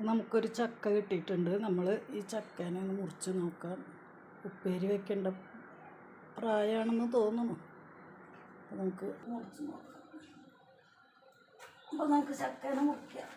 നമുക്കൊരു ചക്ക കിട്ടിയിട്ടുണ്ട്. നമ്മൾ ഈ ചക്കേനെ ഒന്ന് മുറിച്ച് നോക്കാം. ഉപ്പേരി വെക്കേണ്ട പ്രായമാണെന്ന് തോന്നുന്നു. നമുക്ക് മുറിച്ച് നോക്കാം. അപ്പോൾ നമുക്ക് ചക്കേനെ മുറിക്കാം.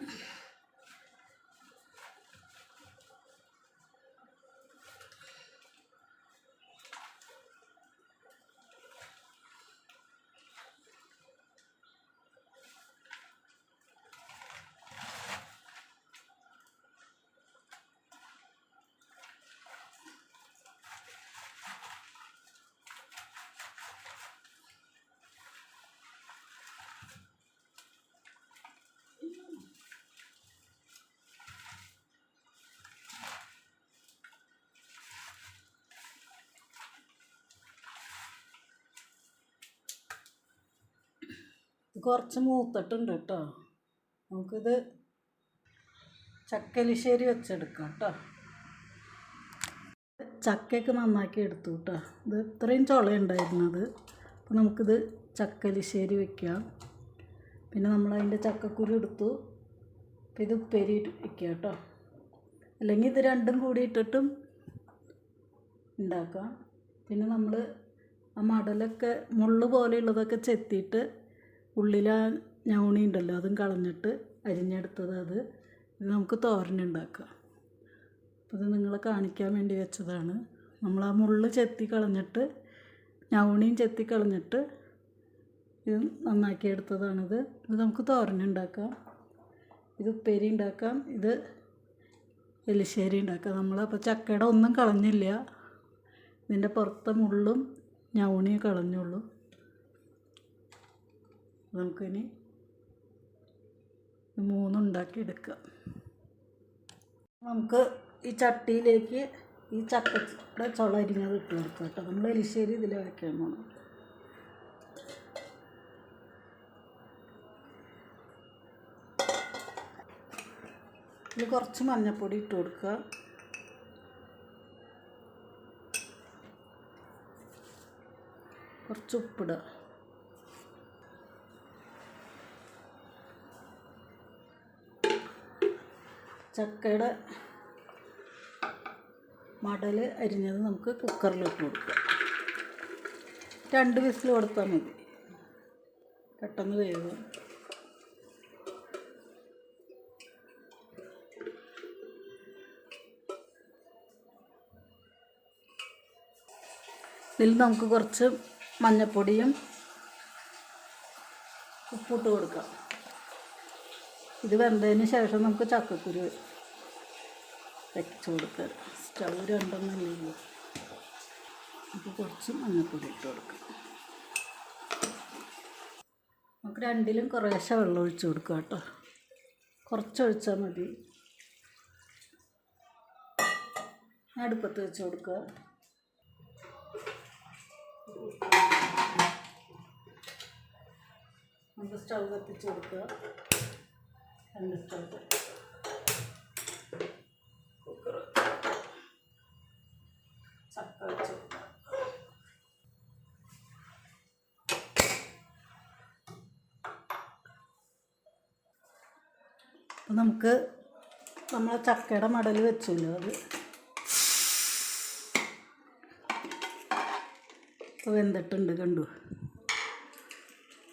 കുറച്ച് മൂത്തിട്ടുണ്ട് കേട്ടോ. നമുക്കിത് ചക്കലിശ്ശേരി വെച്ചെടുക്കാം കേട്ടോ. ചക്കയൊക്കെ നന്നാക്കി എടുത്തു കേട്ടോ. ഇത് ഇത്രയും ചുളയുണ്ടായിരുന്നത്. അപ്പോൾ നമുക്കിത് ചക്കലിശ്ശേരി വെക്കാം. പിന്നെ നമ്മൾ അതിന്റെ ചക്കക്കുരു എടുത്തു. അപ്പോൾ ഇത് ഉപ്പേരി വയ്ക്കുക കേട്ടോ. അല്ലെങ്കിൽ ഇത് രണ്ടും കൂടി ഇട്ടിട്ടും ഉണ്ടാക്കാം. പിന്നെ നമ്മൾ ആ മടലൊക്കെ മുള്ള് പോലെയുള്ളതൊക്കെ ചെത്തിയിട്ട് ഉള്ളിൽ ആ ഞവണി ഉണ്ടല്ലോ അതും കളഞ്ഞിട്ട് അരിഞ്ഞെടുത്തത് അത്. ഇത് നമുക്ക് തോരനുണ്ടാക്കാം അത് നിങ്ങളെ കാണിക്കാൻ വേണ്ടി വെച്ചതാണ്. നമ്മൾ ആ മുള്ള് ചെത്തി കളഞ്ഞിട്ട് ഞവണിയും ചെത്തി കളഞ്ഞിട്ട് ഇത് നന്നാക്കി എടുത്തതാണിത്. ഇത് നമുക്ക് തോരനുണ്ടാക്കാം ഇത് ഉപ്പേരി ഉണ്ടാക്കാം. ഇത് എലിശ്ശേരി ഉണ്ടാക്കാം. നമ്മൾ അപ്പോൾ ചക്കയുടെ ഒന്നും കളഞ്ഞില്ല. ഇതിന്റെ പുറത്തെ മുള്ളും ഞവണിയും കളഞ്ഞുള്ളൂ. നമുക്കിനി മൂന്നുണ്ടാക്കി എടുക്കാം നമുക്ക് ഈ ചട്ടിയിലേക്ക് ഈ ചക്കയുടെ ചുള അരിഞ്ഞത് ഇട്ട് കൊടുക്കാം കേട്ടോ. നമ്മൾ എലിശ്ശേരി ഇതിൽ വയ്ക്കാൻ പോകണം ഇതിൽ കുറച്ച് മഞ്ഞൾപ്പൊടി ഇട്ട് കൊടുക്കുക. കുറച്ച് ഉപ്പിടുക. ചക്കയുടെ മടൽ അരിഞ്ഞത് നമുക്ക് കുക്കറിലിട്ട് കൊടുക്കാം. രണ്ട് വിസിൽ കൊടുത്താൽ മതി. പെട്ടെന്ന് വേവും. ഇതിൽ നമുക്ക് കുറച്ച് മഞ്ഞൾപ്പൊടിയും ഉപ്പിട്ട് കൊടുക്കാം. ഇത് വെന്തതിന് ശേഷം നമുക്ക് ചക്കക്കുരു വെച്ച് കൊടുക്കുക സ്റ്റൗ രണ്ടെണ്ണല്ലേ അപ്പോൾ കുറച്ച് മഞ്ഞൾപ്പൊടി ഇട്ട് കൊടുക്കാം. നമുക്ക് രണ്ടിലും കുറേശ്ശെ വെള്ളം ഒഴിച്ച് കൊടുക്കുക കേട്ടോ. കുറച്ച് ഒഴിച്ചാൽ മതി. അടുപ്പത്ത് വെച്ച് കൊടുക്കുക. നമുക്ക് സ്റ്റൗ കത്തിച്ച് കൊടുക്കുക. രണ്ട് സ്റ്റൗ കുക്കർ ചക്ക വെച്ച് അപ്പം നമുക്ക് നമ്മൾ ചക്കയുടെ മടൽ വെച്ചല്ലോ അത്. ഇപ്പോൾ വെന്തിട്ടുണ്ട് കണ്ടു.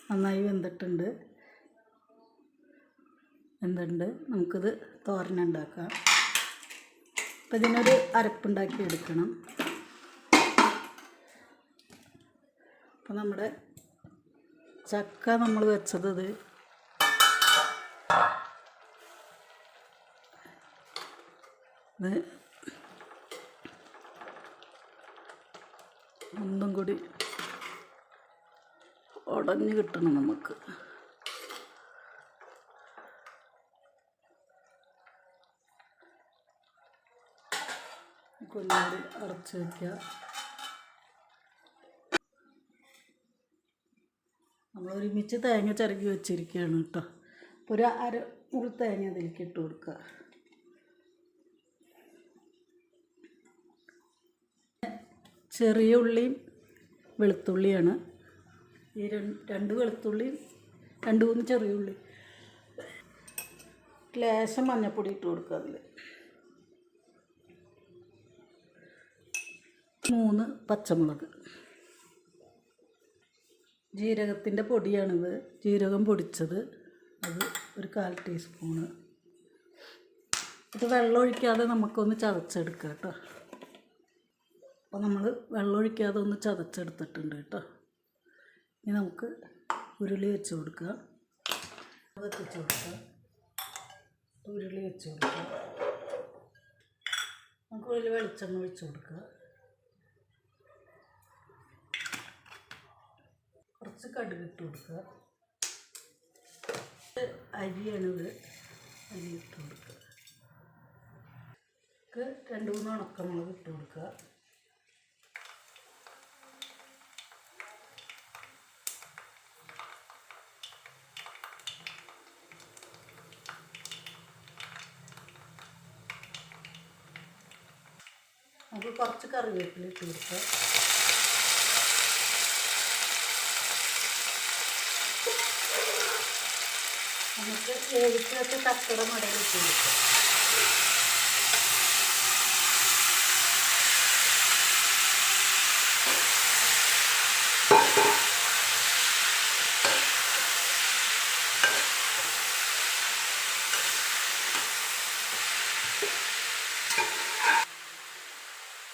നന്നായി വെന്തിട്ടുണ്ട്. വെന്തിട്ടുണ്ട് നമുക്കിത് തോരനുണ്ടാക്കാം അപ്പം ഇതിനൊരു അരപ്പുണ്ടാക്കി എടുക്കണം. അപ്പം നമ്മുടെ ചക്ക നമ്മൾ വെച്ചത് ഇത് ഒന്നും കൂടി ഉടഞ്ഞ് കിട്ടണം നമുക്ക്. കൊന്നുകൂടി അടച്ച് വയ്ക്കുക. നമ്മൾ ഒരുമിച്ച് തേങ്ങ ചിരകി വെച്ചിരിക്കുകയാണ് കേട്ടോ. അപ്പോൾ ഒരു അര മുറി തേങ്ങ അതിലേക്ക് ഇട്ട് കൊടുക്കുക. ചെറിയ ഉള്ളിയും വെളുത്തുള്ളിയാണ്. ഈ രണ്ട് രണ്ട് വെളുത്തുള്ളിയും രണ്ട് മൂന്ന് ചെറിയ ഉള്ളി. ലേശം മഞ്ഞപ്പൊടി ഇട്ട് കൊടുക്കുക അതിൽ മൂന്ന് പച്ചമുളക്. ജീരകത്തിന്റെ പൊടിയാണിത്. ജീരകം പൊടിച്ചത് അത് ഒരു കാൽ ടീസ്പൂണ്. ഇത് വെള്ളമൊഴിക്കാതെ നമുക്കൊന്ന് ചതച്ചെടുക്കാം കേട്ടോ. അപ്പോൾ നമ്മൾ വെള്ളമൊഴിക്കാതെ ഒന്ന് ചതച്ചെടുത്തിട്ടുണ്ട് കേട്ടോ. ഇനി നമുക്ക് ഉരുളി വെച്ച് കൊടുക്കുക വെച്ച് കൊടുക്കുക ഉരുളി വെച്ച് കൊടുക്കുക നമുക്ക് ഉരുളി വെളിച്ചെണ്ണ ഒഴിച്ച് കൊടുക്കുക കുറച്ച് കടുക് ഇട്ട് കൊടുക്കുക. ഇത് അരിയാണിത് അരി ഇട്ട് കൊടുക്കുക. രണ്ട് മൂന്ന് ഉണക്കമുളക് ഇട്ട് കൊടുക്കുക. നമുക്ക് കുറച്ച് കറിവേപ്പില ഇട്ട് കൊടുക്കുക. നമുക്ക് വേവിച്ച് വെച്ച ചക്കട മടയിൽ ഇട്ട് കൊടുക്കുക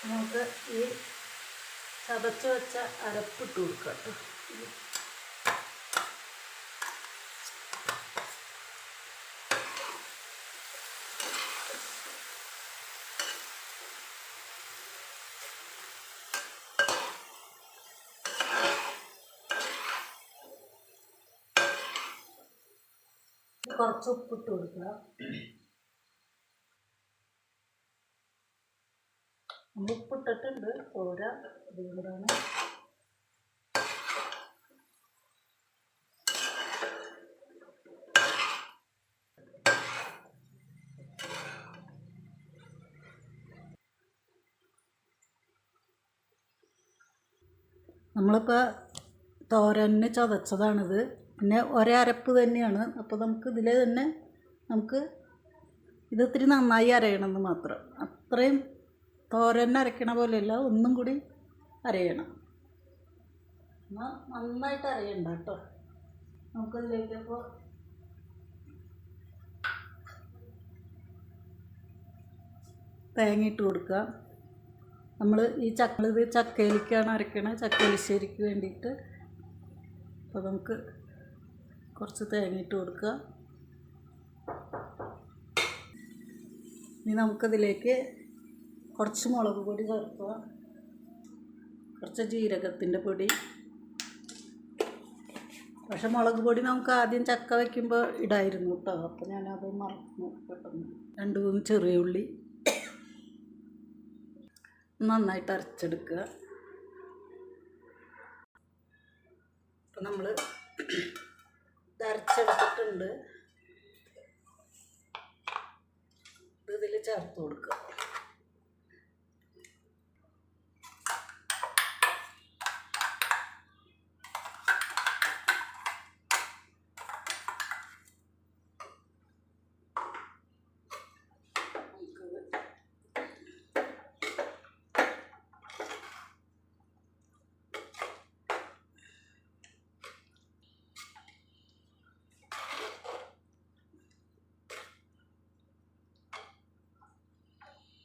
നമുക്ക് ഈ ചതച്ച് വെച്ച അരപ്പിട്ട് കൊടുക്കാം കേട്ടോ. കുറച്ച് ഉപ്പിട്ട് കൊടുക്കുക. ഉപ്പിട്ടിട്ടുണ്ട്. പോരാ അതുകൊണ്ടാണ്. നമ്മളിപ്പോൾ തോരന് ചതച്ചതാണിത്. പിന്നെ ഒരേ അരപ്പ് തന്നെയാണ്. അപ്പോൾ നമുക്ക് ഇതിൽ തന്നെ നമുക്ക് ഇത് ഇത്തിരി നന്നായി അരയണമെന്ന് മാത്രം. അത്രയും തോരൻ അരയ്ക്കണ പോലെയല്ല ഒന്നും കൂടി അരയണം. എന്നാൽ നന്നായിട്ട് അരയണ്ട കേട്ടോ. നമുക്കതിലേക്ക് അപ്പോൾ തേങ്ങ ഇട്ട് കൊടുക്കുക. നമ്മൾ ഈ ചക്ക ഇത് ചക്കയിലേക്കാണ് അരക്കണത് ചക്കലിശ്ശേരിക്ക് വേണ്ടിയിട്ട്. അപ്പോൾ നമുക്ക് കുറച്ച് തേങ്ങ ഇട്ട് കൊടുക്കുക. ഇനി നമുക്കതിലേക്ക് കുറച്ച് മുളക് പൊടി ചേർക്കുക. കുറച്ച് ജീരകത്തിന്റെ പൊടി. പക്ഷെ മുളക് പൊടി നമുക്ക് ആദ്യം ചക്ക വയ്ക്കുമ്പോൾ ഇടായിരുന്നു കേട്ടോ. അപ്പോൾ ഞാനത് മറന്നു പെട്ടെന്ന്. രണ്ട് മൂന്ന് ചെറിയ ഉള്ളി. നന്നായിട്ട് അരച്ചെടുക്കുക. അപ്പം നമ്മൾ അരച്ചെടുത്തിട്ടുണ്ട് ഇത് ഇതിൽ ചേർത്ത് കൊടുക്കുക.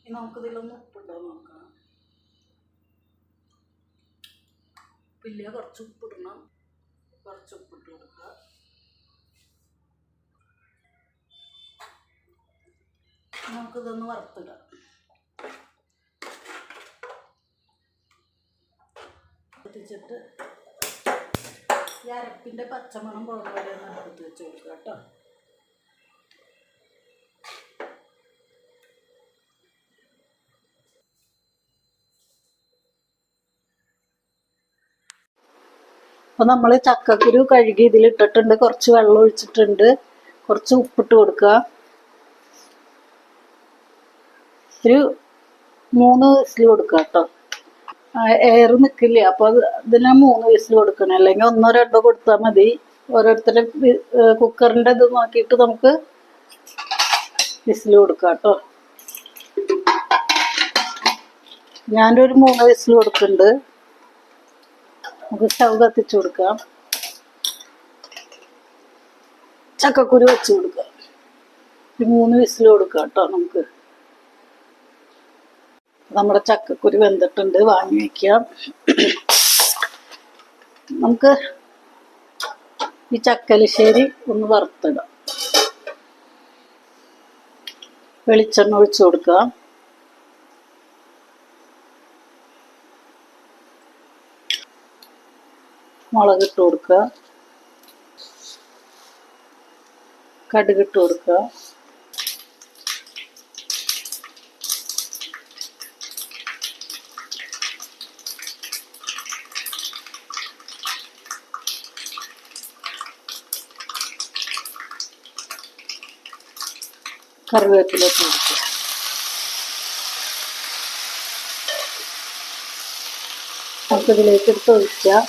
ഇനി നമുക്കിതിലൊന്ന് ഉപ്പുണ്ടോ നോക്കാം. ഉപ്പില്ല കുറച്ച് ഉപ്പിടണം കുറച്ച് ഉപ്പിട്ട് കൊടുക്കുക. നമുക്കിതൊന്ന് വറുത്തിടാം. എത്തിച്ചിട്ട് ഈ അരപ്പിന്റെ പച്ചമണം പോകുന്ന വരെ എടുത്ത് വെച്ച് കൊടുക്കുക കേട്ടോ. അപ്പോൾ നമ്മൾ ചക്കക്കുരു കഴുകി ഇതിലിട്ടിട്ടുണ്ട്. കുറച്ച് വെള്ളം ഒഴിച്ചിട്ടുണ്ട്. കുറച്ച് ഉപ്പിട്ട് കൊടുക്കുക. ഒരു മൂന്ന് വിസിൽ കൊടുക്കുക കേട്ടോ. എയർ നിൽക്കില്ല അപ്പൊ ഇതിന് മൂന്ന് വിസിൽ കൊടുക്കണം. അല്ലെങ്കിൽ ഒന്നോ രണ്ടോ കൊടുത്താൽ മതി. ഓരോരുത്തരുടെ കുക്കറിന്റെ ഇത് നോക്കിയിട്ട് നമുക്ക് വിസിൽ കൊടുക്കാം കേട്ടോ. ഞാനൊരു മൂന്ന് വിസിൽ കൊടുക്കുന്നുണ്ട്. നമുക്ക് സ്റ്റൗ കത്തിച്ചു കൊടുക്കാം. ചക്കക്കുരു വെച്ച് കൊടുക്കാം. ഒരു മൂന്ന് വിസിൽ കൊടുക്കാം കേട്ടോ നമുക്ക്. നമ്മുടെ ചക്കക്കുരു വെന്തിട്ടുണ്ട് വാങ്ങി വയ്ക്കാം നമുക്ക് ഈ ചക്കലിശ്ശേരി ഒന്ന് വറുത്തിടാം. വെളിച്ചെണ്ണ ഒഴിച്ചു കൊടുക്കാം. മുളകിട്ട് കൊടുക്കുക. കടുകിട്ട് കൊടുക്കുക. കറിവേപ്പില ഇട്ട് കൊടുക്കുക. നമുക്കിതിലേക്ക് എടുത്ത് ഒഴിക്കാം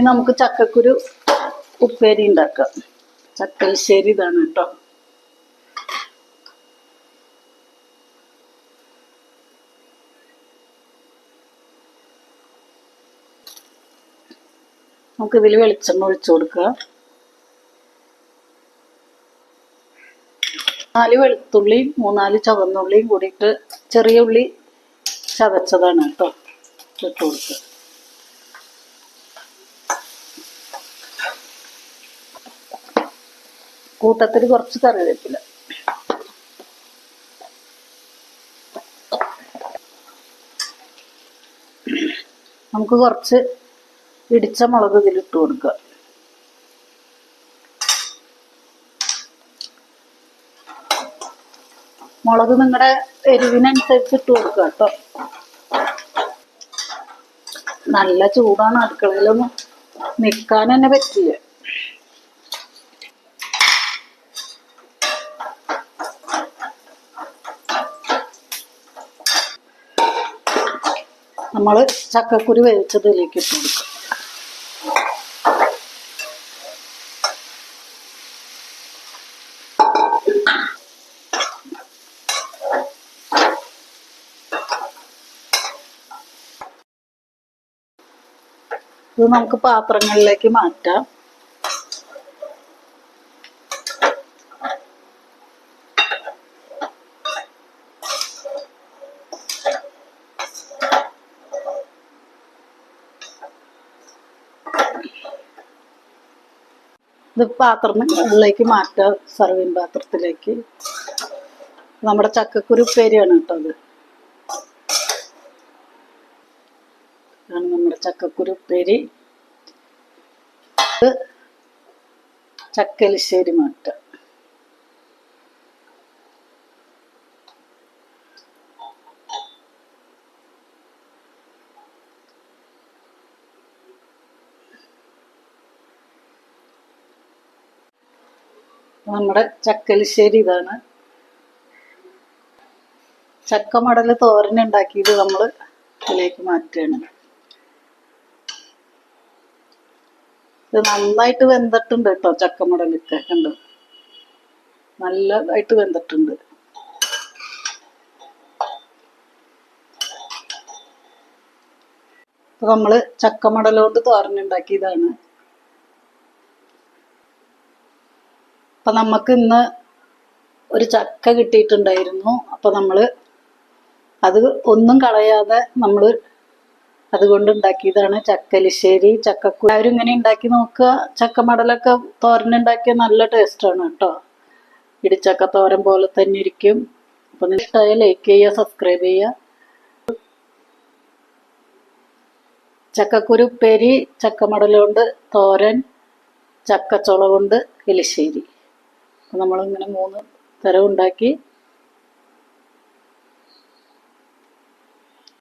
ഇനി നമുക്ക് ചക്കക്കുരു ഉപ്പേരി ഉണ്ടാക്കാം. ചക്കശ്ശേരി ഇതാണ് കേട്ടോ. നമുക്ക് ഇതിൽ വെളിച്ചെണ്ണ ഒഴിച്ചു കൊടുക്കുക. നാല് വെളുത്തുള്ളിയും മൂന്നാൽ ചുവന്നുള്ളിയും കൂടിയിട്ട് ചെറിയ ഉള്ളി ചതച്ചതാണ് കേട്ടോ. ഇട്ട് കൊടുക്കുക. കൂട്ടത്തിൽ കുറച്ച് കറിവേപ്പില. നമുക്ക് കുറച്ച് ഇടിച്ച മുളക് ഇതിലിട്ട് കൊടുക്കുക. മുളക് നിങ്ങളുടെ എരിവിനനുസരിച്ച് ഇട്ട് കൊടുക്കുക കേട്ടോ. നല്ല ചൂടാണ് അടുക്കളയിലൊന്നും നിൽക്കാൻ തന്നെ പറ്റില്ല. നമ്മൾ ചക്കക്കുരു വേവിച്ചതിലേക്ക് ഇട്ട് കൊടുക്കും. ഇത് നമുക്ക് പാത്രങ്ങളിലേക്ക് മാറ്റാം. ഇത് പാത്രങ്ങളിലേക്ക് മാറ്റാം സർവീൻ പാത്രത്തിലേക്ക്. നമ്മുടെ ചക്കക്കുരു ഉപ്പേരിയാണ് കേട്ടോ അത് ആണ് നമ്മുടെ ചക്കക്കുരു ഉപ്പേരി. ചക്കലിശ്ശേരി മാറ്റാം. നമ്മുടെ ചക്കലിശ്ശേരി ഇതാണ്. ചക്കമടൽ തോരൻ തോരനുണ്ടാക്കിയത് നമ്മൾ ഇതിലേക്ക് മാറ്റുകയാണ്. ഇത് നന്നായിട്ട് വെന്തിട്ടുണ്ട് കേട്ടോ ചക്കമടലൊക്കെ കണ്ടോ? നല്ലതായിട്ട് വെന്തിട്ടുണ്ട്. ഇപ്പൊ നമ്മൾ ചക്കമടൽ കൊണ്ട് തോരനുണ്ടാക്കിയതാണ് അപ്പൊ നമുക്ക് ഇന്ന് ഒരു ചക്ക കിട്ടിയിട്ടുണ്ടായിരുന്നു. അപ്പം നമ്മൾ അത് ഒന്നും കളയാതെ നമ്മൾ അതുകൊണ്ട് ഉണ്ടാക്കിയതാണ് ചക്കലിശ്ശേരി ചക്കക്കു എല്ലാവരും ഇങ്ങനെ ഉണ്ടാക്കി നോക്കുക. ചക്ക ചക്കമടലൊക്കെ തോരനുണ്ടാക്കിയ നല്ല ടേസ്റ്റാണ് കേട്ടോ. ഇടിച്ചക്ക തോരൻ പോലെ തന്നെ ഇരിക്കും. അപ്പം നിങ്ങൾ ഇഷ്ടമായ ലൈക്ക് ചെയ്യുക സബ്സ്ക്രൈബ് ചെയ്യുക. ചക്കക്കുരു ഉപ്പേരി ചക്കമടലുകൊണ്ട് തോരൻ ചക്കച്ചുള കൊണ്ട് എലിശ്ശേരി. നമ്മളിങ്ങനെ മൂന്ന് തരം ഉണ്ടാക്കി